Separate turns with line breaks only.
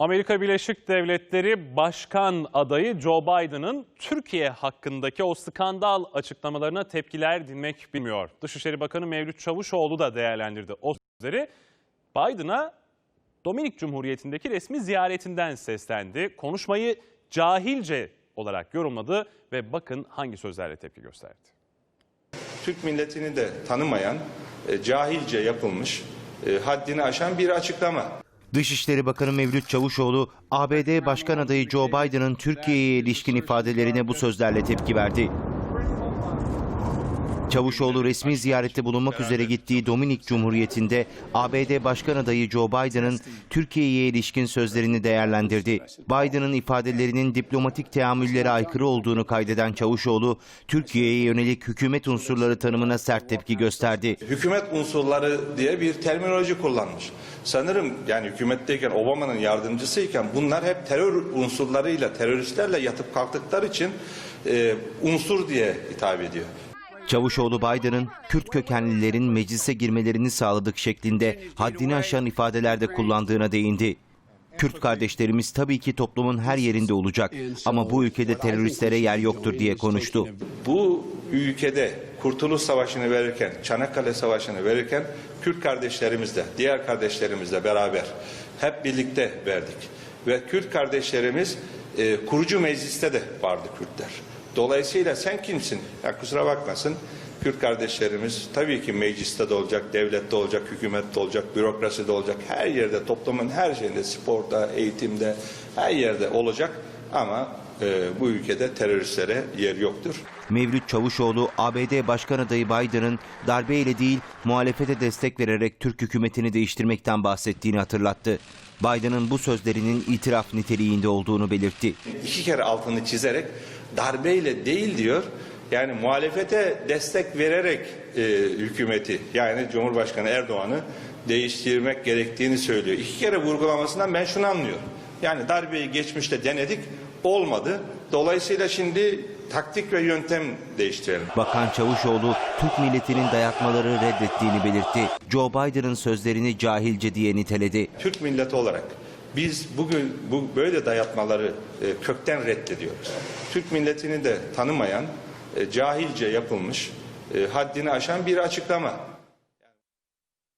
Amerika Birleşik Devletleri Başkan adayı Joe Biden'ın Türkiye hakkındaki o skandal açıklamalarına tepkiler dinmek bilmiyor. Dışişleri Bakanı Mevlüt Çavuşoğlu da değerlendirdi o sözleri. Biden'a Dominik Cumhuriyeti'ndeki resmi ziyaretinden seslendi. Konuşmayı cahilce olarak yorumladı ve bakın hangi sözlerle tepki gösterdi.
Türk milletini de tanımayan, e, cahilce yapılmış, e, haddini aşan bir açıklama.
Dışişleri Bakanı Mevlüt Çavuşoğlu, ABD Başkan adayı Joe Biden'ın Türkiye'ye ilişkin ifadelerine bu sözlerle tepki verdi. Çavuşoğlu resmi ziyarette bulunmak üzere gittiği Dominik Cumhuriyeti'nde ABD Başkan adayı Joe Biden'ın Türkiye'ye ilişkin sözlerini değerlendirdi. Biden'ın ifadelerinin diplomatik teamüllere aykırı olduğunu kaydeden Çavuşoğlu, Türkiye'ye yönelik hükümet unsurları tanımına sert tepki gösterdi.
Hükümet unsurları diye bir terminoloji kullanmış. Sanırım yani hükümetteyken Obama'nın yardımcısıyken bunlar hep terör unsurlarıyla, teröristlerle yatıp kalktıkları için e, unsur diye hitap ediyor.
Çavuşoğlu Biden'ın Kürt kökenlilerin meclise girmelerini sağladık şeklinde haddini aşan ifadelerde kullandığına değindi. Kürt kardeşlerimiz tabii ki toplumun her yerinde olacak ama bu ülkede teröristlere yer yoktur diye konuştu.
Bu ülkede Kurtuluş Savaşı'nı verirken, Çanakkale Savaşı'nı verirken Kürt kardeşlerimizle, diğer kardeşlerimizle beraber hep birlikte verdik. Ve Kürt kardeşlerimiz e, kurucu mecliste de vardı Kürtler. Dolayısıyla sen kimsin? Ya kusura bakmasın. Kürt kardeşlerimiz tabii ki mecliste de olacak, devlette olacak, hükümette olacak, bürokraside olacak, her yerde, toplumun her şeyinde, sporda, eğitimde, her yerde olacak. Ama e, bu ülkede teröristlere yer yoktur.
Mevlüt Çavuşoğlu, ABD Başkan adayı Biden'ın darbeyle değil muhalefete destek vererek Türk hükümetini değiştirmekten bahsettiğini hatırlattı. Biden'ın bu sözlerinin itiraf niteliğinde olduğunu belirtti.
iki kere altını çizerek darbeyle değil diyor. Yani muhalefete destek vererek e, hükümeti yani Cumhurbaşkanı Erdoğan'ı değiştirmek gerektiğini söylüyor. İki kere vurgulamasından ben şunu anlıyorum. Yani darbeyi geçmişte denedik olmadı. Dolayısıyla şimdi taktik ve yöntem değiştirelim.
Bakan Çavuşoğlu, Türk milletinin dayatmaları reddettiğini belirtti. Joe Biden'ın sözlerini cahilce diye niteledi.
Türk milleti olarak biz bugün bu böyle dayatmaları e, kökten reddediyoruz. Türk milletini de tanımayan, e, cahilce yapılmış, e, haddini aşan bir açıklama.